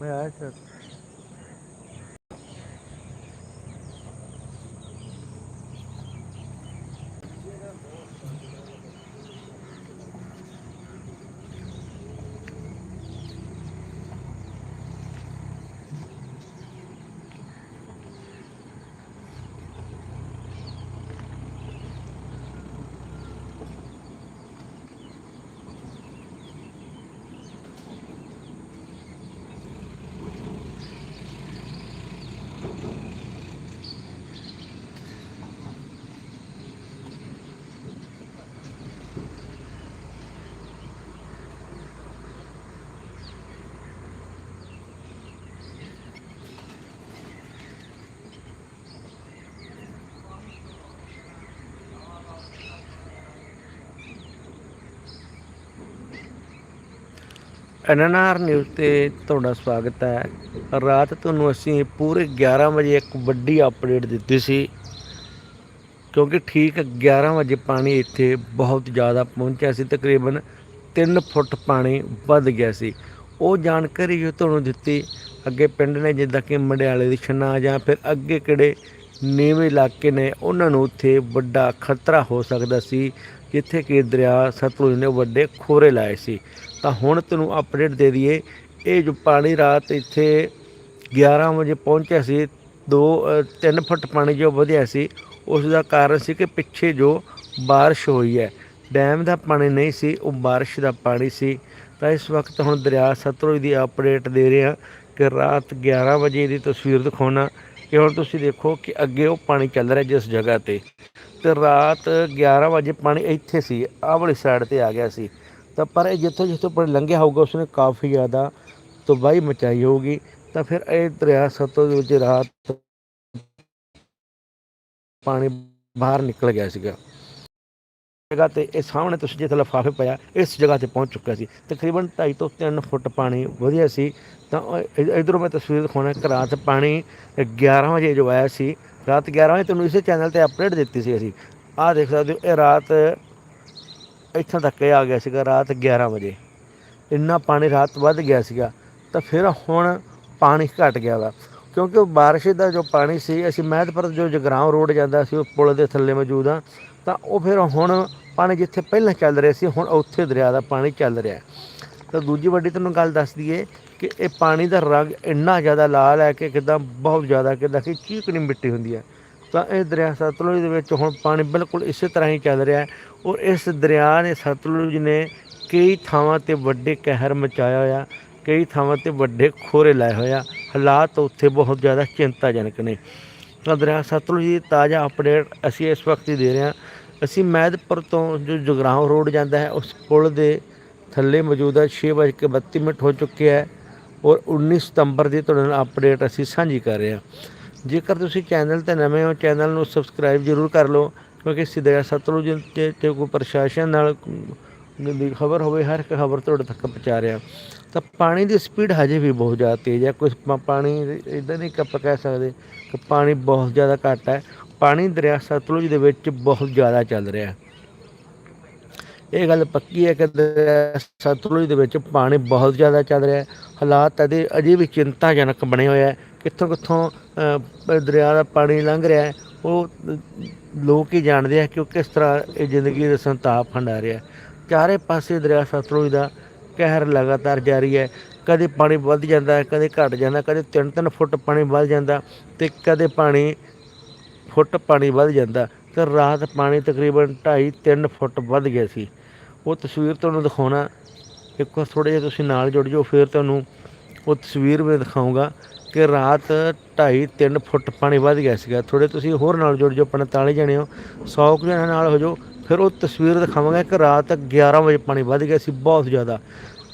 ਮੈਂ ਆਇਆ sir NNR news ਤੇ ਤੁਹਾਡਾ ਸਵਾਗਤ ਹੈ। ਰਾਤ ਤੁਹਾਨੂੰ ਅਸੀਂ ਪੂਰੇ 11 ਵਜੇ ਇੱਕ ਵੱਡੀ ਅਪਡੇਟ ਦਿੱਤੀ ਸੀ, ਕਿਉਂਕਿ ਠੀਕ 11 ਵਜੇ ਪਾਣੀ ਇੱਥੇ ਬਹੁਤ ਜ਼ਿਆਦਾ ਪਹੁੰਚਿਆ ਸੀ। ਤਕਰੀਬਨ 3 ਫੁੱਟ ਪਾਣੀ ਵੱਧ ਗਿਆ ਸੀ। ਉਹ ਜਾਣਕਾਰੀ ਜੋ ਤੁਹਾਨੂੰ ਦਿੱਤੀ, ਅੱਗੇ ਪਿੰਡ ਨੇ ਜਿੱਦਾਂ ਕਿ ਮੰਡਿਆਲੇ ਦੀ ਛਨਾ ਜਾਂ ਫਿਰ ਅੱਗੇ ਕਿਹੜੇ ਨੀਵੇਂ ਇਲਾਕੇ ਨੇ ਉਹਨਾਂ ਨੂੰ ਉੱਥੇ ਵੱਡਾ ਖਤਰਾ ਹੋ ਸਕਦਾ ਸੀ ਜਿੱਥੇ ਕਿ ਦਰਿਆ ਸਤਲੁਜ ਨੇ ਵੱਡੇ ਖੋਰੇ ਲਾਏ ਸੀ ਤਾਂ ਹੁਣ ਤੁਹਾਨੂੰ ਅਪਡੇਟ ਦੇ ਦਈਏ ਇਹ ਜੋ ਪਾਣੀ ਰਾਤ ਇੱਥੇ 11 ਵਜੇ ਪਹੁੰਚਿਆ ਸੀ 2 3 ਫੁੱਟ ਪਾਣੀ ਜੋ ਵਧਿਆ ਸੀ ਉਸ ਦਾ ਕਾਰਨ ਸੀ ਕਿ ਪਿੱਛੇ ਜੋ بارش ਹੋਈ ਹੈ ਡੈਮ ਦਾ ਪਾਣੀ ਨਹੀਂ ਸੀ ਉਹ بارش ਦਾ ਪਾਣੀ ਸੀ ਤਾਂ ਇਸ ਵਕਤ ਹੁਣ ਦਰਿਆ ਸਤਲੁਜ ਦੀ ਅਪਡੇਟ ਦੇ ਰਹੇ ਹਾਂ ਕਿ ਰਾਤ 11 ਵਜੇ ਦੀ ਤਸਵੀਰ ਦਿਖਾਉਣਾ ਕਿ ਹੁਣ ਤੁਸੀਂ ਦੇਖੋ ਕਿ ਅੱਗੇ ਉਹ ਪਾਣੀ ਚੱਲ ਰਿਹਾ ਜਿਸ ਜਗ੍ਹਾ ਤੇ ਤੇ ਰਾਤ 11 ਵਜੇ ਪਾਣੀ ਇੱਥੇ ਸੀ, ਆਹ ਵਾਲੀ ਸਾਈਡ ਤੇ ਆ ਗਿਆ ਸੀ। ਤਾਂ ਪਰ ਇਹ ਜਿੱਥੋਂ ਜਿੱਥੋਂ ਪਾਣੀ ਲੰਘਿਆ ਹੋਊਗਾ, ਉਸਨੇ ਕਾਫੀ ਜ਼ਿਆਦਾ ਤਬਾਹੀ ਮਚਾਈ ਹੋਊਗੀ। ਤਾਂ ਫਿਰ ਇਹ ਦਰਿਆ ਸਤਲੁਜ ਵਿੱਚ ਰਾਤ ਪਾਣੀ ਬਾਹਰ ਨਿਕਲ ਗਿਆ ਸੀਗਾ। ਜਗ੍ਹਾ ਤੇ ਇਹ ਸਾਹਮਣੇ ਤੁਸੀਂ ਜਿੱਥੇ ਲਫਾਫੇ ਪਿਆ, ਇਸ ਜਗ੍ਹਾ ਤੇ ਪਹੁੰਚ ਚੁੱਕਿਆ ਸੀ। ਤਕਰੀਬਨ 2.5 ਤੋਂ 3 ਫੁੱਟ ਪਾਣੀ ਵਧੀਆ ਸੀ। ਤਾਂ ਇਧਰੋਂ ਮੈਂ ਤਸਵੀਰ ਦਿਖਾਉਣਾ ਕਿ ਰਾਤ ਪਾਣੀ 11 ਵਜੇ ਜੋ ਆਇਆ ਸੀ। ਰਾਤ 11 ਵਜੇ ਤੁਹਾਨੂੰ ਇਸੇ ਚੈਨਲ ਤੇ ਅਪਡੇਟ ਦਿੱਤੀ ਸੀ ਅਸੀਂ। ਆਹ ਦੇਖ ਸਕਦੇ ਹੋ, ਇਹ ਰਾਤ ਇੱਥੋਂ ਤੱਕ ਆ ਗਿਆ ਸੀਗਾ, ਰਾਤ 11 ਵਜੇ। ਇੰਨਾ ਪਾਣੀ ਰਾਤ ਵੱਧ ਗਿਆ ਸੀਗਾ। ਤਾਂ ਫਿਰ ਹੁਣ ਪਾਣੀ ਘਟ ਗਿਆ ਵਾ। ਕਿਉਂਕਿ ਉਹ ਬਾਰਿਸ਼ ਦਾ ਜੋ ਪਾਣੀ ਸੀ, ਅਸੀਂ ਮਹਿਤਪੁਰ ਜੋ ਜਗਰਾਉਂ ਰੋਡ ਜਾਂਦਾ ਸੀ, ਉਹ ਪੁਲ ਦੇ ਥੱਲੇ ਮੌਜੂਦ ਆ ਤਾਂ ਉਹ ਫਿਰ ਹੁਣ ਪਾਣੀ ਜਿੱਥੇ ਪਹਿਲਾਂ ਚੱਲ ਰਿਹਾ ਸੀ, ਹੁਣ ਉੱਥੇ ਦਰਿਆ ਦਾ ਪਾਣੀ ਚੱਲ ਰਿਹਾ। ਤਾਂ ਦੂਜੀ ਵੱਡੀ ਤੁਹਾਨੂੰ ਗੱਲ ਦੱਸ ਦਈਏ ਕਿ ਇਹ ਪਾਣੀ ਦਾ ਰੰਗ ਇੰਨਾ ਜ਼ਿਆਦਾ ਲਾਲ ਹੈ ਕਿ ਕਿਦਾਂ ਬਹੁਤ ਜ਼ਿਆਦਾ ਕਿਦਾਂ ਕਿ ਚੀਕਣੀ ਮਿੱਟੀ ਹੁੰਦੀ ਹੈ। ਤਾਂ ਇਹ ਦਰਿਆ ਸਤਲੁਜ ਦੇ ਵਿੱਚ ਹੁਣ ਪਾਣੀ ਬਿਲਕੁਲ ਇਸੇ ਤਰ੍ਹਾਂ ਹੀ ਚੱਲ ਰਿਹਾ ਹੈ ਔਰ ਇਸ ਦਰਿਆ ਨੇ ਸਤਲੁਜ ਨੇ ਕਈ ਥਾਵਾਂ ਤੇ ਵੱਡੇ ਕਹਿਰ ਮਚਾਇਆ ਹੋਇਆ, ਕਈ ਥਾਵਾਂ ਤੇ ਵੱਡੇ ਖੋਰੇ ਲਾਏ ਹੋਇਆ ਹਾਲਾਤ ਉੱਥੇ ਬਹੁਤ ਜ਼ਿਆਦਾ ਚਿੰਤਾਜਨਕ ਨੇ। ਤਾਂ ਦਰਿਆ ਸਤਲੁਜ ਦੀ ਤਾਜ਼ਾ ਅਪਡੇਟ ਅਸੀਂ ਇਸ ਵਕਤ ਹੀ ਦੇ ਰਹੇ ਹਾਂ। ਅਸੀਂ ਮਹਿਦਪੁਰ ਤੋਂ ਜੋ ਜਗਰਾਉਂ ਰੋਡ ਜਾਂਦਾ ਹੈ, ਉਸ ਪੁਲ ਦੇ ਥੱਲੇ ਮੌਜੂਦ ਹੈ 6:32 ਮਿੰਟ ਹੋ ਚੁੱਕੇ ਹੈ ਔਰ 19 ਸਤੰਬਰ ਦੀ ਤੁਹਾਡੇ ਨਾਲ ਅਪਡੇਟ ਅਸੀਂ ਸਾਂਝੀ ਕਰ ਰਹੇ ਹਾਂ। ਜੇਕਰ ਤੁਸੀਂ ਚੈਨਲ ਤੇ ਨਵੇਂ ਹੋ ਚੈਨਲ ਨੂੰ ਸਬਸਕ੍ਰਾਈਬ ਜ਼ਰੂਰ ਕਰ ਲਓ, ਕਿਉਂਕਿ ਸਿੱਧਾ ਸਤਲੁਜ ਤੇ ਤੇ ਕੋਈ ਪ੍ਰਸ਼ਾਸਨ ਨਾਲ ਦੀ ਖਬਰ ਹੋਵੇ, ਹਰ ਇੱਕ ਖਬਰ ਤੁਹਾਡੇ ਤੱਕ ਪਹੁੰਚਾ ਰਿਹਾ। ਤਾਂ ਪਾਣੀ ਦੀ ਸਪੀਡ ਹਜੇ ਵੀ ਬਹੁਤ ਜ਼ਿਆਦਾ ਤੇਜ਼ ਹੈ ਕੁਝ ਪਾਣੀ ਇਦਾਂ ਨਹੀਂ ਕਿ ਆਪਾਂ ਕਹਿ ਸਕਦੇ ਕਿ ਪਾਣੀ ਬਹੁਤ ਜ਼ਿਆਦਾ ਘੱਟ ਹੈ। ਪਾਣੀ ਦਰਿਆ ਸਤਲੁਜ ਦੇ ਵਿੱਚ ਬਹੁਤ ਜ਼ਿਆਦਾ ਚੱਲ ਰਿਹਾ ਇਹ ਗੱਲ ਪੱਕੀ ਹੈ ਕਿ ਦਰਿਆ ਸਤਲੁਜ ਦੇ ਵਿੱਚ ਪਾਣੀ ਬਹੁਤ ਜ਼ਿਆਦਾ ਚੱਲ ਰਿਹਾ ਹਾਲਾਤ ਅਜੇ ਅਜੇ ਵੀ ਚਿੰਤਾਜਨਕ ਬਣੇ ਹੋਏ ਹੈ। ਕਿੱਥੋਂ ਕਿੱਥੋਂ ਦਰਿਆ ਦਾ ਪਾਣੀ ਲੰਘ ਰਿਹਾ ਉਹ ਲੋਕ ਹੀ ਜਾਣਦੇ ਆ ਕਿ ਉਹ ਕਿਸ ਤਰ੍ਹਾਂ ਇਹ ਜ਼ਿੰਦਗੀ ਦਾ ਸੰਤਾਪ ਹੰਡਾ ਰਿਹਾ ਚਾਰੇ ਪਾਸੇ ਦਰਿਆ ਸਤਲੁਜ ਦਾ ਕਹਿਰ ਲਗਾਤਾਰ ਜਾਰੀ ਹੈ। ਕਦੇ ਪਾਣੀ ਵੱਧ ਜਾਂਦਾ ਹੈ ਕਦੇ ਘਟ ਜਾਂਦਾ, ਕਦੇ 3-3 ਫੁੱਟ ਪਾਣੀ ਵੱਧ ਜਾਂਦਾ ਤੇ ਕਦੇ ਪਾਣੀ ਫੁੱਟ ਪਾਣੀ ਵੱਧ ਜਾਂਦਾ, ਤੇ ਰਾਤ ਪਾਣੀ ਤਕਰੀਬਨ 2.5-3 ਫੁੱਟ ਵੱਧ ਗਿਆ ਸੀ। ਉਹ ਤਸਵੀਰ ਤੁਹਾਨੂੰ ਦਿਖਾਉਣਾ, ਇੱਕ ਵਾਰ ਥੋੜੇ ਜਿਹਾ ਤੁਸੀਂ ਨਾਲ ਜੁੜ ਜਾਓ, ਫਿਰ ਤੁਹਾਨੂੰ ਉਹ ਤਸਵੀਰ ਵੀ ਦਿਖਾਉਂਗਾ ਕਿ ਰਾਤ 2.5-3 ਫੁੱਟ ਪਾਣੀ ਵੱਧ ਗਿਆ ਸੀਗਾ। ਥੋੜੇ ਤੁਸੀਂ ਹੋਰ ਨਾਲ ਜੁੜ ਜਾਓ 45 ਜਣੇ ਹੋ 100 ਕੁ ਜਣੇ ਨਾਲ ਹੋ ਜਾਓ, ਫਿਰ ਉਹ ਤਸਵੀਰ ਦਿਖਾਵਾਂਗਾ ਕਿ ਰਾਤ 11 ਵਜੇ ਪਾਣੀ ਵੱਧ ਗਿਆ ਸੀ, ਬਹੁਤ ਜ਼ਿਆਦਾ।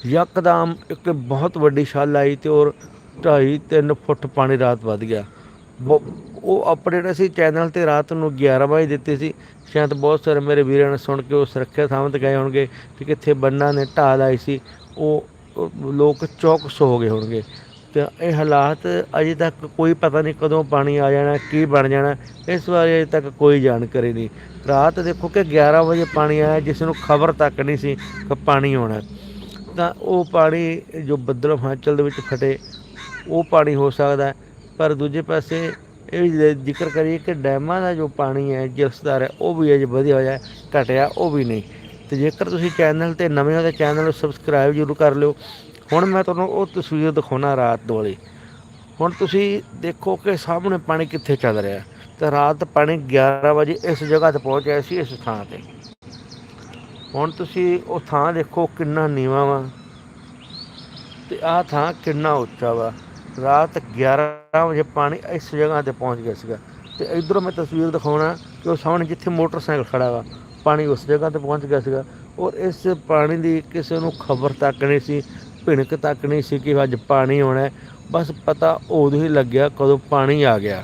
ਯਕਦਮ ਇੱਕ ਬਹੁਤ ਵੱਡੀ ਛੱਲ ਆਈ ਤੇ ਔਰ 2.5-3 ਫੁੱਟ ਪਾਣੀ ਰਾਤ ਵੱਧ ਗਿਆ। ਉਹ ਅਪਡੇਟ ਅਸੀਂ ਚੈਨਲ ਤੇ ਰਾਤ ਨੂੰ 11 ਵਜੇ ਦਿੱਤੀ ਸੀ। ਸ਼ਾਇਦ ਬਹੁਤ ਸਾਰੇ ਮੇਰੇ ਵੀਰਾਂ ਨੇ ਸੁਣ ਕੇ ਉਹ ਸੁਰੱਖਿਆ ਥਾਵਾਂ ਤੇ ਗਏ ਹੋਣਗੇ ਕਿ ਕਿੱਥੇ ਬੰਨਾਂ ਨੇ ਢਾਹ ਲਾਈ ਸੀ। ਉਹ ਲੋਕ ਚੌਕਸ ਹੋ ਗਏ ਹੋਣਗੇ। ਤੇ ਇਹ ਹਾਲਾਤ ਅਜੇ ਤੱਕ ਕੋਈ ਪਤਾ ਨਹੀਂ ਕਦੋਂ ਪਾਣੀ ਆ ਜਾਣਾ, ਕੀ ਬਣ ਜਾਣਾ। ਇਸ ਬਾਰੇ ਅਜੇ ਤੱਕ ਕੋਈ ਜਾਣਕਾਰੀ ਨਹੀਂ। ਰਾਤ ਦੇਖੋ ਕਿ 11 ਵਜੇ ਪਾਣੀ ਆਇਆ, ਜਿਸ ਨੂੰ ਖਬਰ ਤੱਕ ਨਹੀਂ ਸੀ ਕਿ ਪਾਣੀ ਆਉਣਾ। ਤਾਂ ਉਹ ਪਾਣੀ ਜੋ ਬੱਦਲ ਹਿਮਾਚਲ ਦੇ ਵਿੱਚ ਫਟੇ, ਉਹ ਪਾਣੀ ਹੋ ਸਕਦਾ ਹੈ। ਪਰ ਦੂਜੇ ਪਾਸੇ ਇਹ ਵੀ ਜ਼ਿਕਰ ਕਰੀਏ ਕਿ ਡੈਮਾਂ ਦਾ ਜੋ ਪਾਣੀ ਹੈ ਜਿਸਦਾਰ ਹੈ ਉਹ ਵੀ ਅਜੇ ਵਧਿਆ ਹੋਇਆ ਹੈ, ਘਟਿਆ ਉਹ ਵੀ ਨਹੀਂ। ਤੇ ਜੇਕਰ ਤੁਸੀਂ ਚੈਨਲ ਤੇ ਨਵੇਂ ਹੋ ਤਾਂ ਚੈਨਲ ਨੂੰ ਸਬਸਕ੍ਰਾਈਬ ਜ਼ਰੂਰ ਕਰ ਲਿਓ। ਹੁਣ ਮੈਂ ਤੁਹਾਨੂੰ ਉਹ ਤਸਵੀਰ ਦਿਖਾਉਣਾ ਰਾਤ ਵਾਲੀ। ਹੁਣ ਤੁਸੀਂ ਦੇਖੋ ਕਿ ਸਾਹਮਣੇ ਪਾਣੀ ਕਿੱਥੇ ਚੱਲ ਰਿਹਾ ਹੈ। ਤੇ ਰਾਤ ਪਾਣੀ 11 ਵਜੇ ਇਸ ਜਗ੍ਹਾ ਤੇ ਪਹੁੰਚਿਆ ਸੀ ਇਸ ਥਾਂ ਤੇ। ਹੁਣ ਤੁਸੀਂ ਉਹ ਥਾਂ ਦੇਖੋ ਕਿੰਨਾ ਨੀਵਾਂ ਵਾ। ਤੇ ਆਹ ਥਾਂ ਕਿੰਨਾ ਉੱਚਾ ਵਾ। ਰਾਤ 11 ਵਜੇ ਪਾਣੀ ਇਸ ਜਗ੍ਹਾ ਤੇ ਪਹੁੰਚ ਗਿਆ ਸੀਗਾ। ਤੇ ਇਧਰੋਂ ਮੈਂ ਤਸਵੀਰ ਦਿਖਾਉਣਾ ਕਿ ਉਹ ਸਾਹਮਣੇ ਜਿੱਥੇ ਮੋਟਰਸਾਈਕਲ ਖੜਾ ਵਾ, ਪਾਣੀ ਉਸ ਜਗ੍ਹਾ ਤੇ ਪਹੁੰਚ ਗਿਆ ਸੀਗਾ ਔਰ ਇਸ ਪਾਣੀ ਦੀ ਕਿਸੇ ਨੂੰ ਖਬਰ ਤੱਕ ਨਹੀਂ ਸੀ, ਭਿਣਕ ਤੱਕ ਨਹੀਂ ਸੀ ਕਿ ਅੱਜ ਪਾਣੀ ਆਉਣਾ ਬਸ ਪਤਾ ਉਦੋਂ ਹੀ ਲੱਗਿਆ ਕਦੋਂ ਪਾਣੀ ਆ ਗਿਆ।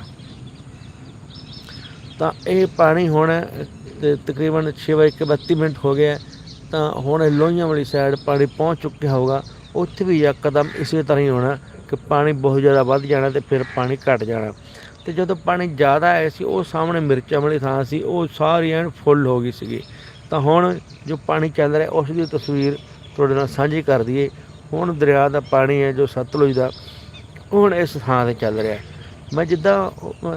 ਤਾਂ ਇਹ ਪਾਣੀ ਹੁਣ ਤੇ ਤਕਰੀਬਨ 6:32 ਮਿੰਟ ਹੋ ਗਏ ਤਾਂ ਹੁਣ ਇਹ ਲੋਹੀਆਂ ਵਾਲੀ ਸਾਈਡ ਪਾਣੀ ਪਹੁੰਚ ਚੁੱਕਿਆ ਹੋਊਗਾ। ਉੱਥੇ ਵੀ ਯਕਦਮ ਇਸੇ ਤਰ੍ਹਾਂ ਹੀ ਹੋਣਾ। ਕਿ ਪਾਣੀ ਬਹੁਤ ਜ਼ਿਆਦਾ ਵੱਧ ਜਾਣਾ ਤੇ ਫਿਰ ਪਾਣੀ ਘਟ ਜਾਣਾ। ਤੇ ਜਦੋਂ ਪਾਣੀ ਜ਼ਿਆਦਾ ਆਇਆ ਸੀ, ਉਹ ਸਾਹਮਣੇ ਮਿਰਚਾਂ ਵਾਲੀ ਥਾਂ ਸੀ, ਉਹ ਸਾਰੀ ਐਨ ਫੁੱਲ ਹੋ ਗਈ ਸੀਗੀ। ਤਾਂ ਹੁਣ ਜੋ ਪਾਣੀ ਚੱਲ ਰਿਹਾ, ਉਸ ਦੀ ਤਸਵੀਰ ਤੁਹਾਡੇ ਨਾਲ ਸਾਂਝੀ ਕਰ ਦਈਏ। ਹੁਣ ਦਰਿਆ ਦਾ ਪਾਣੀ ਹੈ, ਜੋ ਸਤਲੁਜ ਦਾ, ਹੁਣ ਇਸ ਥਾਂ ਤੇ ਚੱਲ ਰਿਹਾ। ਮੈਂ ਜਿੱਦਾਂ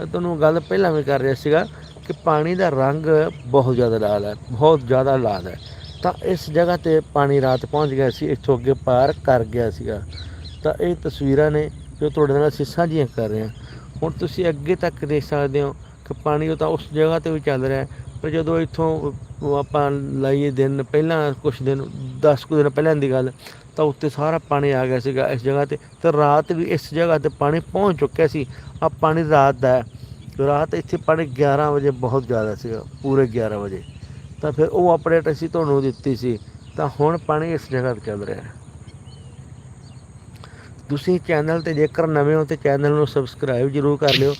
ਤੁਹਾਨੂੰ ਗੱਲ ਪਹਿਲਾਂ ਵੀ ਕਰ ਰਿਹਾ ਸੀਗਾ ਕਿ ਪਾਣੀ ਦਾ ਰੰਗ ਬਹੁਤ ਜ਼ਿਆਦਾ ਲਾਲ ਹੈ, ਬਹੁਤ ਜ਼ਿਆਦਾ ਲਾਲ ਹੈ। ਤਾਂ ਇਸ ਜਗ੍ਹਾ ਤੇ ਪਾਣੀ ਰਾਤ ਪਹੁੰਚ ਗਿਆ ਸੀ, ਇੱਥੋਂ ਅੱਗੇ ਪਾਰ ਕਰ ਗਿਆ ਸੀਗਾ। ਤਾਂ ਇਹ ਤਸਵੀਰਾਂ ਨੇ ਜੋ ਤੁਹਾਡੇ ਨਾਲ ਅਸੀਂ ਸਾਂਝੀਆਂ ਕਰ ਰਹੇ ਹਾਂ। ਹੁਣ ਤੁਸੀਂ ਅੱਗੇ ਤੱਕ ਦੇਖ ਸਕਦੇ ਹੋ ਕਿ ਪਾਣੀ ਉਹ ਤਾਂ ਉਸ ਜਗ੍ਹਾ ਤੇ ਵੀ ਚੱਲ ਰਿਹਾ ਪਰ ਜਦੋਂ ਇੱਥੋਂ ਆਪਾਂ ਲਾਈਏ ਦਿਨ ਪਹਿਲਾਂ ਕੁਝ ਦਿਨ 10 ਕੁ ਦਿਨ ਪਹਿਲਾਂ ਦੀ ਗੱਲ, ਤਾਂ ਉੱਤੇ ਸਾਰਾ ਪਾਣੀ ਆ ਗਿਆ ਸੀਗਾ ਇਸ ਜਗ੍ਹਾ ਤੇ ਤੇ ਰਾਤ ਵੀ ਇਸ ਜਗ੍ਹਾ ਤੇ ਪਾਣੀ ਪਹੁੰਚ ਚੁੱਕਿਆ ਸੀ। ਆ ਪਾਣੀ ਰਾਤ ਦਾ ਰਾਤ ਇੱਥੇ ਪਾਣੀ 11 ਵਜੇ ਬਹੁਤ ਜ਼ਿਆਦਾ ਸੀਗਾ, ਪੂਰੇ 11 ਵਜੇ। ਤਾਂ ਫਿਰ ਉਹ ਅਪਡੇਟ ਅਸੀਂ ਤੁਹਾਨੂੰ ਦਿੱਤੀ ਸੀ, ਤਾਂ ਹੁਣ ਪਾਣੀ ਇਸ ਜਗ੍ਹਾ ਤੇ ਚੱਲ ਰਿਹਾ ਹੈ। ਤੁਸੀਂ ਚੈਨਲ ਤੇ ਜੇਕਰ ਨਵੇਂ ਹੋ ਤੇ ਚੈਨਲ ਨੂੰ ਸਬਸਕ੍ਰਾਈਬ ਜ਼ਰੂਰ ਕਰ ਲਿਓ।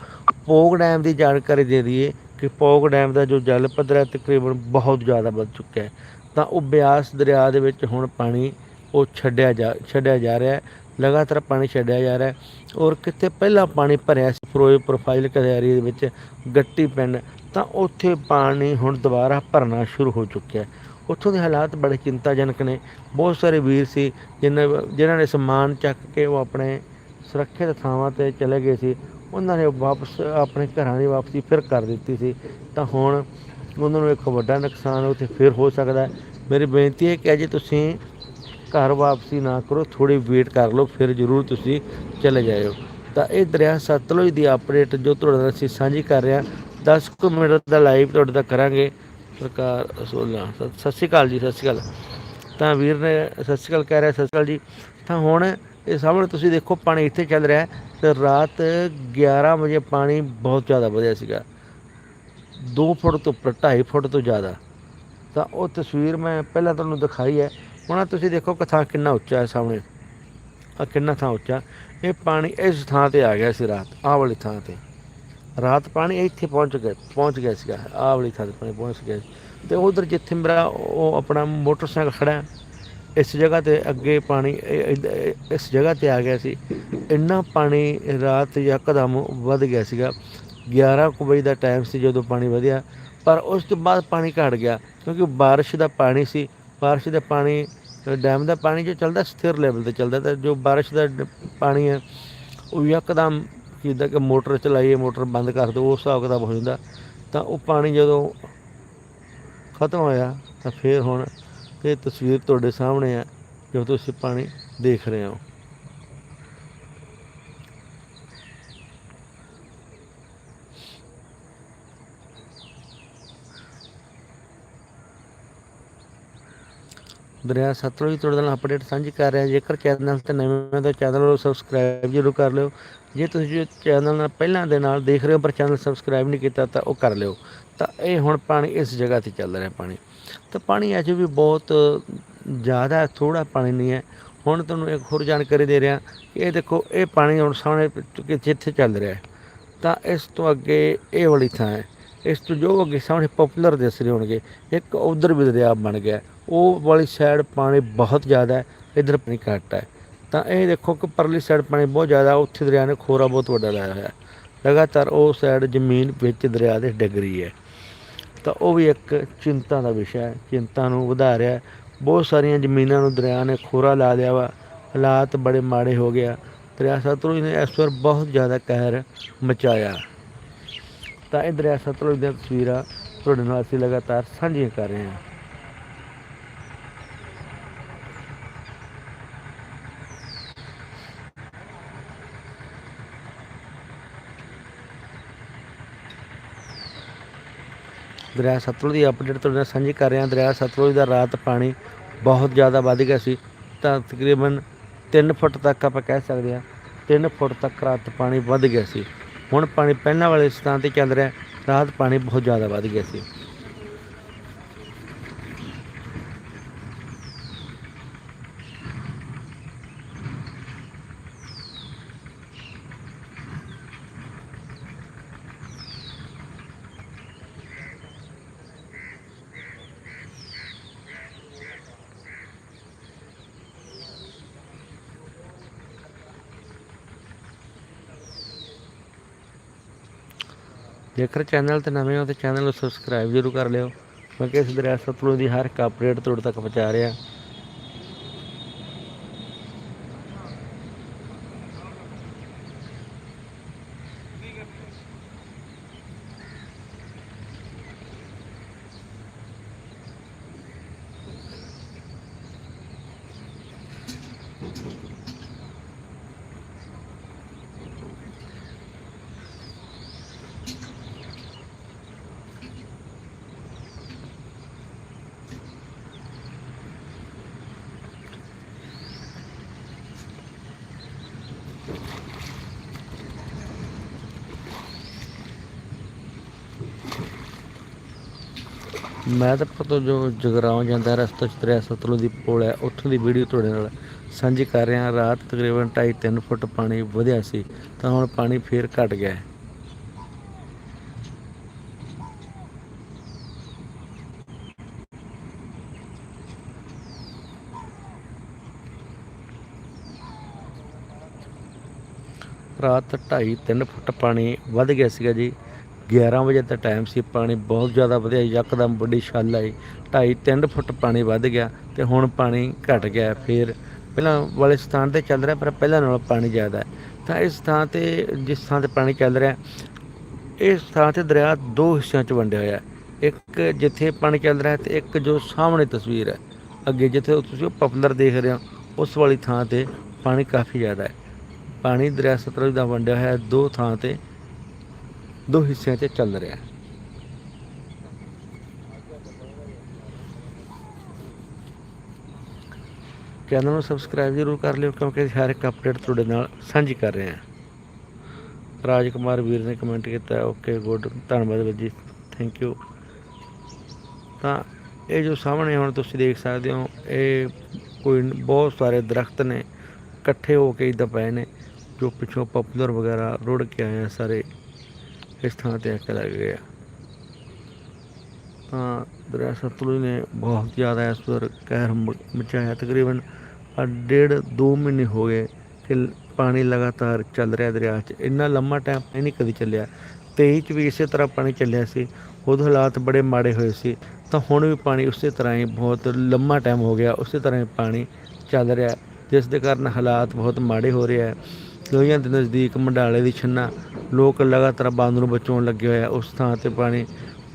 ਪੋਗ ਡੈਮ ਦੀ ਜਾਣਕਾਰੀ ਦੇ ਦਈਏ ਕਿ ਪੋਗ ਡੈਮ ਦਾ ਜੋ ਜਲ ਪੱਧਰ ਹੈ, ਤਕਰੀਬਨ ਬਹੁਤ ਜ਼ਿਆਦਾ ਵੱਧ ਚੁੱਕਿਆ ਹੈ। ਤਾਂ ਉਹ ਬਿਆਸ ਦਰਿਆ ਦੇ ਵਿੱਚ ਹੁਣ ਪਾਣੀ ਉਹ ਛੱਡਿਆ ਜਾ ਛੱਡਿਆ ਜਾ ਰਿਹਾ ਹੈ। ਲਗਾਤਾਰ ਪਾਣੀ ਛੱਡਿਆ ਜਾ ਰਿਹਾ ਹੈ ਔਰ ਕਿਤੇ ਪਹਿਲਾਂ ਪਾਣੀ ਭਰਿਆ ਸੀ, ਫਿਰੋਜ਼ਪੁਰ ਫਾਜ਼ਿਲਕਾ ਦੇ ਦੇ ਵਿੱਚ, ਗੱਟੀ ਪਿੰਡ। ਤਾਂ ਉੱਥੇ ਪਾਣੀ ਹੁਣ ਦੁਬਾਰਾ ਭਰਨਾ ਸ਼ੁਰੂ ਹੋ ਚੁੱਕਿਆ ਹੈ। ਉੱਥੋਂ ਦੇ ਹਾਲਾਤ ਬੜੇ ਚਿੰਤਾਜਨਕ ਨੇ। ਬਹੁਤ ਸਾਰੇ ਵੀਰ ਸੀ ਜਿਨ੍ਹਾਂ ਜਿਨ੍ਹਾਂ ਨੇ ਸਮਾਨ ਚੱਕ ਕੇ ਉਹ ਆਪਣੇ ਸੁਰੱਖਿਅਤ ਥਾਵਾਂ ਤੇ ਚਲੇ ਗਏ ਸੀ। ਉਹਨਾਂ ਨੇ ਵਾਪਸ ਆਪਣੇ ਘਰਾਂ ਦੀ ਵਾਪਸੀ ਫਿਰ ਕਰ ਦਿੱਤੀ ਸੀ। ਤਾਂ ਹੁਣ ਉਹਨਾਂ ਨੂੰ ਇੱਕ ਵੱਡਾ ਨੁਕਸਾਨ ਉੱਥੇ ਫਿਰ ਹੋ ਸਕਦਾ ਮੇਰੀ ਬੇਨਤੀ ਹੈ ਕਿ ਅਜੇ ਤੁਸੀਂ ਘਰ ਵਾਪਸੀ ਨਾ ਕਰੋ ਥੋੜੀ ਵੇਟ ਕਰ ਲਓ, ਫਿਰ ਜ਼ਰੂਰ ਤੁਸੀਂ ਚਲੇ ਜਾਇਓ। ਤਾਂ ਇਹ ਦਰਿਆ ਸਤਲੁਜ ਦੀ ਅਪਡੇਟ ਜੋ ਤੁਹਾਡੇ ਨਾਲ ਅਸੀਂ ਸਾਂਝੀ ਕਰ ਰਹੇ ਹਾਂ 10 ਕੁ ਮਿੰਟ ਦਾ ਲਾਈਵ ਤੁਹਾਡੇ ਤੱਕ ਕਰਾਂਗੇ। ਪ੍ਰਕਾਰ ਅਸੂਲਾਂ। ਸਤਿ ਸ਼੍ਰੀ ਅਕਾਲ ਜੀ, ਸਤਿ ਸ਼੍ਰੀ ਅਕਾਲ। ਤਾਂ ਵੀਰ ਨੇ ਸਤਿ ਸ਼੍ਰੀ ਅਕਾਲ ਕਹਿ ਰਿਹਾ, ਸਤਿ ਸ਼੍ਰੀ ਅਕਾਲ ਜੀ। ਤਾਂ ਹੁਣ ਇਹ ਸਾਹਮਣੇ ਤੁਸੀਂ ਦੇਖੋ, ਪਾਣੀ ਇੱਥੇ ਚੱਲ ਰਿਹਾ ਹੈ। ਤੇ ਰਾਤ 11 ਵਜੇ ਪਾਣੀ ਬਹੁਤ ਜ਼ਿਆਦਾ ਵਧਿਆ ਸੀਗਾ। 2 ਫੁੱਟ ਤੋਂ ਉੱਪਰ 2.5 ਫੁੱਟ ਤੋਂ ਜ਼ਿਆਦਾ। ਤਾਂ ਉਹ ਤਸਵੀਰ ਮੈਂ ਪਹਿਲਾਂ ਤੁਹਾਨੂੰ ਦਿਖਾਈ ਹੈ। ਹੁਣ ਤੁਸੀਂ ਦੇਖੋ ਕਿ ਥਾਂ ਕਿੰਨਾ ਉੱਚਾ ਹੈ ਸਾਹਮਣੇ। ਆ ਕਿੰਨਾ ਥਾਂ ਉੱਚਾ। ਇਹ ਪਾਣੀ ਇਸ ਥਾਂ ਤੇ ਆ ਗਿਆ ਸੀ ਰਾਤ, ਆਹ ਵਾਲੀ ਥਾਂ ਤੇ। ਰਾਤ ਪਾਣੀ ਇੱਥੇ ਪਹੁੰਚ ਗਿਆ ਪਹੁੰਚ ਗਿਆ ਸੀਗਾ, ਆਹ ਵਾਲੀ ਥਾਂ ਤੇ ਪਾਣੀ ਪਹੁੰਚ ਗਿਆ ਸੀ। ਤੇ ਉਧਰ ਜਿੱਥੇ ਮੇਰਾ ਉਹ ਆਪਣਾ ਮੋਟਰਸਾਈਕਲ ਖੜਾ ਇਸ ਜਗ੍ਹਾ ਤੇ ਅੱਗੇ ਪਾਣੀ ਇਸ ਜਗ੍ਹਾ ਤੇ ਆ ਗਿਆ ਸੀ। ਇੰਨਾ ਪਾਣੀ ਰਾਤ ਯਕਦਮ ਵੱਧ ਗਿਆ ਸੀਗਾ। 11 ਕੁ ਵਜੇ ਦਾ ਟਾਈਮ ਸੀ ਜਦੋਂ ਪਾਣੀ ਵਧਿਆ, ਪਰ ਉਸ ਤੋਂ ਬਾਅਦ ਪਾਣੀ ਘਟ ਗਿਆ, ਕਿਉਂਕਿ ਬਾਰਿਸ਼ ਦਾ ਪਾਣੀ ਸੀ। ਬਾਰਿਸ਼ ਦਾ ਪਾਣੀ ਡੈਮ ਦਾ ਪਾਣੀ ਜੋ ਚੱਲਦਾ, ਸਥਿਰ ਲੈਵਲ ਤੇ ਚੱਲਦਾ, ਤਾਂ ਜੋ ਬਾਰਿਸ਼ ਦਾ ਡ- ਪਾਣੀ ਹੈ, ਉਹ ਯਕਦਮ ਜਿੱਦਾਂ ਕਿ ਮੋਟਰ ਚਲਾਈਏ, ਮੋਟਰ ਬੰਦ ਕਰ ਦਿਓ ਉਸ ਹਿਸਾਬ ਕਿਤਾਬ ਹੋ ਜਾਂਦਾ। ਤਾਂ ਉਹ ਪਾਣੀ ਜਦੋਂ ਖਤਮ ਹੋਇਆ, ਤਾਂ ਫਿਰ ਹੁਣ ਇਹ ਤਸਵੀਰ ਤੁਹਾਡੇ ਸਾਹਮਣੇ ਆ, ਜੋ ਤੁਸੀਂ ਪਾਣੀ ਦੇਖ ਰਹੇ ਹੋ। ਦਰਿਆ ਸਤਲੁਜ ਤੁਹਾਡੇ ਨਾਲ ਅਪਡੇਟ ਸਾਂਝੀ ਕਰ ਰਿਹਾ। ਜੇਕਰ ਚੈਨਲ ਤੇ ਨਵੇਂ ਹੋ ਤਾਂ ਚੈਨਲ ਨੂੰ ਸਬਸਕ੍ਰਾਈਬ ਜ਼ਰੂਰ ਕਰ ਲਿਓ। ਜੇ ਤੁਸੀਂ ਚੈਨਲ ਨਾਲ ਪਹਿਲਾਂ ਦੇ ਨਾਲ ਦੇਖ ਰਹੇ ਹੋ ਪਰ ਚੈਨਲ ਸਬਸਕ੍ਰਾਈਬ ਨਹੀਂ ਕੀਤਾ ਤਾਂ ਉਹ ਕਰ ਲਿਓ। ਤਾਂ ਇਹ ਹੁਣ ਪਾਣੀ ਇਸ ਜਗ੍ਹਾ ਤੇ ਚੱਲ ਰਿਹਾ ਪਾਣੀ। ਤਾਂ ਪਾਣੀ ਅਜੇ ਵੀ ਬਹੁਤ ਜ਼ਿਆਦਾ ਥੋੜਾ ਪਾਣੀ ਨਹੀਂ ਹੈ। ਹੁਣ ਤੁਹਾਨੂੰ ਇੱਕ ਹੋਰ ਜਾਣਕਾਰੀ ਦੇ ਰਿਹਾ ਕਿ ਇਹ ਦੇਖੋ, ਇਹ ਪਾਣੀ ਹੁਣ ਸਾਹਮਣੇ ਜਿੱਥੇ ਚੱਲ ਰਿਹਾ ਹੈ। ਤਾਂ ਇਸ ਤੋਂ ਅੱਗੇ ਇਹ ਵਾਲੀ ਥਾਂ ਹੈ। ਇਸ ਤੋਂ ਜੋ ਅੱਗੇ ਸਾਹਮਣੇ ਪਪੂਲਰ ਦਿਸ ਰਹੇ ਹੋਣਗੇ, ਇੱਕ ਉਧਰ ਵੀ ਦਰਿਆ ਬਣ ਗਿਆ। ਉਹ ਵਾਲੀ ਸਾਈਡ ਪਾਣੀ ਬਹੁਤ ਜ਼ਿਆਦਾ ਹੈ, ਇਧਰ ਪਾਣੀ ਘੱਟ ਹੈ। ਤਾਂ ਇਹ ਦੇਖੋ ਕਿ ਪਰਲੀ ਸਾਈਡ ਪਾਣੀ ਬਹੁਤ ਜ਼ਿਆਦਾ, ਉੱਥੇ ਦਰਿਆ ਨੇ ਖੋਰਾ ਬਹੁਤ ਵੱਡਾ ਲਾਇਆ ਹੋਇਆ। ਲਗਾਤਾਰ ਉਹ ਸਾਈਡ ਜ਼ਮੀਨ ਵਿੱਚ ਦਰਿਆ ਦੇ ਡਿੱਗ ਰਹੀ ਹੈ। ਤਾਂ ਉਹ ਵੀ ਇੱਕ ਚਿੰਤਾ ਦਾ ਵਿਸ਼ਾ ਹੈ, ਚਿੰਤਾ ਨੂੰ ਵਧਾ ਰਿਹਾ ਬਹੁਤ ਸਾਰੀਆਂ ਜ਼ਮੀਨਾਂ ਨੂੰ ਦਰਿਆ ਨੇ ਖੋਰਾ ਲਾ ਲਿਆ ਵਾ। ਹਾਲਾਤ ਬੜੇ ਮਾੜੇ ਹੋ ਗਿਆ ਦਰਿਆ ਸਤਲੁਜ ਨੇ ਇਸ ਵਾਰ ਬਹੁਤ ਜ਼ਿਆਦਾ ਕਹਿਰ ਮਚਾਇਆ। ਤਾਂ ਇਹ ਦਰਿਆ ਸਤਲੁਜ ਦੀਆਂ ਤਸਵੀਰਾਂ ਤੁਹਾਡੇ ਨਾਲ ਅਸੀਂ ਲਗਾਤਾਰ ਸਾਂਝੀਆਂ ਕਰ ਰਹੇ ਹਾਂ। ਦਰਿਆ ਸਤਲੁਜ ਦੀ ਅਪਡੇਟ ਤੁਹਾਡੇ ਨਾਲ ਸਾਂਝੀ ਕਰ ਰਿਹਾ। ਦਰਿਆ ਸਤਲੁਜ ਦਾ ਰਾਤ ਪਾਣੀ ਬਹੁਤ ਜ਼ਿਆਦਾ ਵੱਧ ਗਿਆ ਸੀ। ਤਾਂ ਤਕਰੀਬਨ 3 ਫੁੱਟ ਤੱਕ ਆਪਾਂ ਕਹਿ ਸਕਦੇ ਹਾਂ 3 ਫੁੱਟ ਤੱਕ ਰਾਤ ਪਾਣੀ ਵੱਧ ਗਿਆ ਸੀ। ਹੁਣ ਪਾਣੀ ਪਹਿਲਾਂ ਵਾਲੇ ਸਥਾਨ ਤੇ ਚੱਲ ਰਿਹਾ। ਰਾਤ ਪਾਣੀ ਬਹੁਤ ਜ਼ਿਆਦਾ ਵੱਧ ਗਿਆ ਸੀ। ਜੇਕਰ ਚੈਨਲ ਤੇ ਨਵੇਂ ਹੋ ਤੇ ਚੈਨਲ ਨੂੰ ਸਬਸਕ੍ਰਾਈਬ ਜ਼ਰੂਰ ਕਰ ਲਿਓ। ਕਿਉਂਕਿ ਇਸ ਦਰਿਆ ਸਤਲੁਜ ਦੀ ਹਰ ਇੱਕ ਅਪਡੇਟ ਤੁਹਾਡੇ ਤੱਕ ਪਹੁੰਚਾ ਰਿਹਾ ਮੈਂ ਤਾਂ ਪਤੋ ਜੋ ਜਗਰਾਉਂ ਜਾਂਦਾ, ਰਸਤਾ ਚ ਦਰਿਆ ਸਤਲੁਜ ਦੀ ਪੁਲ ਹੈ, ਉੱਥੋਂ ਦੀ ਵੀਡੀਓ ਤੁਹਾਡੇ ਨਾਲ ਸਾਂਝੀ ਕਰ ਰਿਹਾ ਰਾਤ ਤਕਰੀਬਨ 2.5 3 ਫੁੱਟ ਪਾਣੀ ਵਧਿਆ ਸੀ, ਤਾਂ ਹੁਣ ਪਾਣੀ ਫੇਰ ਘਟ ਗਿਆ ਹੈ। ਰਾਤ 2.5 3 ਫੁੱਟ ਪਾਣੀ ਵੱਧ ਗਿਆ ਸੀਗਾ ਜੀ। 11 ਵਜੇ ਦਾ ਟਾਈਮ ਸੀ, ਪਾਣੀ ਬਹੁਤ ਜ਼ਿਆਦਾ ਵਧਿਆ, ਯਕਦਮ ਵੱਡੀ ਛੱਲ ਆਈ। 2.5 3 ਫੁੱਟ ਪਾਣੀ ਵੱਧ ਗਿਆ ਤੇ ਹੁਣ ਪਾਣੀ ਘਟ ਗਿਆ ਫਿਰ ਪਹਿਲਾਂ ਵਾਲੇ ਸਥਾਨ ਤੇ ਚੱਲ ਰਿਹਾ, ਪਰ ਪਹਿਲਾਂ ਨਾਲੋਂ ਪਾਣੀ ਜ਼ਿਆਦਾ ਤਾਂ ਇਸ ਥਾਂ ਤੇ, ਜਿਸ ਥਾਂ ਤੇ ਪਾਣੀ ਚੱਲ ਰਿਹਾ, ਇਸ ਥਾਂ ਤੇ ਦਰਿਆ ਦੋ ਹਿੱਸਿਆਂ 'ਚ ਵੰਡਿਆ ਹੋਇਆ ਇੱਕ ਜਿੱਥੇ ਪਾਣੀ ਚੱਲ ਰਿਹਾ ਤੇ ਇੱਕ ਜੋ ਸਾਹਮਣੇ ਤਸਵੀਰ ਹੈ। ਅੱਗੇ ਜਿੱਥੇ ਤੁਸੀਂ ਉਹ ਪਪਲਰ ਦੇਖ ਰਹੇ ਹੋ, ਉਸ ਵਾਲੀ ਥਾਂ ਤੇ ਪਾਣੀ ਕਾਫੀ ਜ਼ਿਆਦਾ ਹੈ। ਪਾਣੀ ਦਰਿਆ ਸਤਲੁਜ ਦਾ ਵੰਡਿਆ ਹੋਇਆ ਦੋ ਥਾਂ ਤੇ। ਦੋ ਹਿੱਸਿਆਂ 'ਚ ਚੱਲ ਰਿਹਾ। ਹੈ ਚੈਨਲ ਨੂੰ ਸਬਸਕ੍ਰਾਈਬ ਜ਼ਰੂਰ ਕਰ ਲਿਓ ਕਿਉਂਕਿ ਹਰ ਇੱਕ ਅਪਡੇਟ ਤੁਹਾਡੇ ਨਾਲ ਸਾਂਝੀ ਕਰ ਰਹੇ ਹਾਂ। ਰਾਜ ਕੁਮਾਰ ਵੀਰ ਨੇ ਕਮੈਂਟ ਕੀਤਾ ਓਕੇ ਗੁੱਡ ਧੰਨਵਾਦ ਵੀਰ ਜੀ ਥੈਂਕ ਯੂ ਤਾਂ ਇਹ ਜੋ ਸਾਹਮਣੇ ਹੁਣ ਤੁਸੀਂ ਦੇਖ ਸਕਦੇ ਹੋ, ਇਹ ਕੋਈ ਬਹੁਤ ਸਾਰੇ ਦਰਖਤ ਨੇ, ਇਕੱਠੇ ਹੋ ਕੇ ਇਦਾਂ ਪਏ ਨੇ, ਜੋ ਪਿੱਛੋਂ ਪਪੂਲਰ ਵਗੈਰਾ ਰੁੜ ਕੇ ਆਏ ਆ ਸਾਰੇ। ਇਸ ਥਾਂ ਤੇ ਆ ਕੇ ਲੱਗ ਗਏ ਤਾਂ ਦਰਿਆ ਸਤਲੁਜ ਨੇ ਬਹੁਤ ਜ਼ਿਆਦਾ ਇਸ ਵਾਰ ਕਹਿਰ ਮਚਾਇਆ। ਤਕਰੀਬਨ ਡੇਢ ਦੋ ਮਹੀਨੇ ਹੋ ਗਏ ਕਿ ਪਾਣੀ ਲਗਾਤਾਰ ਚੱਲ ਰਿਹਾ ਦਰਿਆ 'ਚ। ਇੰਨਾ ਲੰਮਾ ਟਾਈਮ ਨਹੀਂ ਕਦੀ ਚੱਲਿਆ। 23 ਚ ਵੀ ਇਸੇ ਤਰ੍ਹਾਂ ਪਾਣੀ ਚੱਲਿਆ ਸੀ। ਉਦੋਂ ਹਾਲਾਤ ਬੜੇ ਮਾੜੇ ਹੋਏ ਸੀ। ਤਾਂ ਹੁਣ ਵੀ ਪਾਣੀ ਉਸੇ ਤਰ੍ਹਾਂ ਹੀ ਬਹੁਤ ਲੰਮਾ ਟਾਈਮ ਹੋ ਗਿਆ। ਉਸੇ ਤਰ੍ਹਾਂ ਹੀ ਪਾਣੀ ਚੱਲ ਰਿਹਾ। ਜਿਸ ਦੇ ਕਾਰਨ ਹਾਲਾਤ ਬਹੁਤ ਮਾੜੇ ਹੋ ਰਹੇ ਹੈ ਲੋਹੀਆਂ ਦੇ ਨਜ਼ਦੀਕ ਮੰਡਾਲੇ ਦੀ ਛੰਨਾ ਲੋਕ ਲਗਾਤਾਰ ਬੰਦ ਨੂੰ ਬਚਾਉਣ ਲੱਗੇ ਹੋਏ ਆ। ਉਸ ਥਾਂ ਤੇ ਪਾਣੀ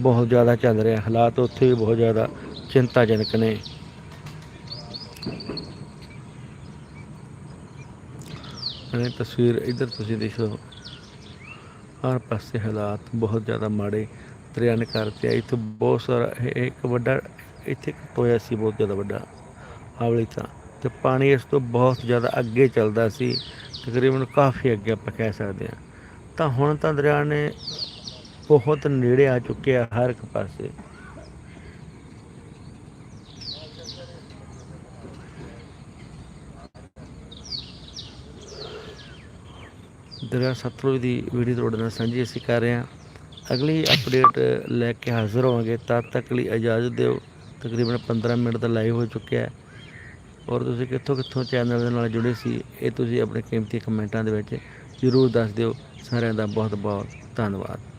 ਬਹੁਤ ਜ਼ਿਆਦਾ ਚੱਲ ਰਿਹਾ। ਹਾਲਾਤ ਉੱਥੇ ਵੀ ਬਹੁਤ ਜ਼ਿਆਦਾ ਚਿੰਤਾਜਨਕ ਨੇ। ਇਹ ਤਸਵੀਰ ਇੱਧਰ ਤੁਸੀਂ ਦੇਖੋ ਹਰ ਪਾਸੇ ਹਾਲਾਤ ਬਹੁਤ ਜ਼ਿਆਦਾ ਮਾੜੇ ਦਰਿਆ ਨੇ ਕਰਤੇ ਆ। ਇੱਥੇ ਬਹੁਤ ਸਾਰਾ ਇਹ ਇੱਕ ਵੱਡਾ, ਇੱਥੇ ਇੱਕ ਟੋਇਆ ਸੀ, ਬਹੁਤ ਜ਼ਿਆਦਾ ਵੱਡਾ ਆਵਲੀ ਤਾਂ ਤੇ ਪਾਣੀ ਇਸ ਤੋਂ ਬਹੁਤ ਜ਼ਿਆਦਾ ਅੱਗੇ ਚੱਲਦਾ ਸੀ। ਤਕਰੀਬਨ ਕਾਫੀ ਅੱਗੇ ਆਪਾਂ ਕਹਿ ਸਕਦੇ ਹਾਂ। ਤਾਂ ਹੁਣ ਤਾਂ ਦਰਿਆ ਨੇ ਬਹੁਤ ਨੇੜੇ ਆ ਚੁੱਕਿਆ ਹਰ ਇੱਕ ਪਾਸੇ। ਦਰਿਆ ਸਤਲੁਜ ਦੀ ਵੀਡੀਓ ਤੁਹਾਡੇ ਨਾਲ ਸਾਂਝੀ ਅਸੀਂ ਕਰ ਰਹੇ ਹਾਂ। ਅਗਲੀ ਅਪਡੇਟ ਲੈ ਕੇ ਹਾਜ਼ਰ ਹੋਵਾਂਗੇ। ਤਦ ਤੱਕ ਲਈ ਇਜਾਜ਼ਤ ਦਿਓ। ਤਕਰੀਬਨ 15 ਮਿੰਟ ਦਾ ਲਾਈਵ ਹੋ ਚੁੱਕਿਆ ਹੈ। ਔਰ ਤੁਸੀਂ ਕਿੱਥੋਂ ਕਿੱਥੋਂ ਚੈਨਲ ਦੇ ਨਾਲ ਜੁੜੇ ਸੀ, ਇਹ ਤੁਸੀਂ ਆਪਣੇ ਕੀਮਤੀ ਕਮੈਂਟਾਂ ਦੇ ਵਿੱਚ ਜ਼ਰੂਰ ਦੱਸ ਦਿਓ। ਸਾਰਿਆਂ ਦਾ ਬਹੁਤ ਬਹੁਤ ਧੰਨਵਾਦ।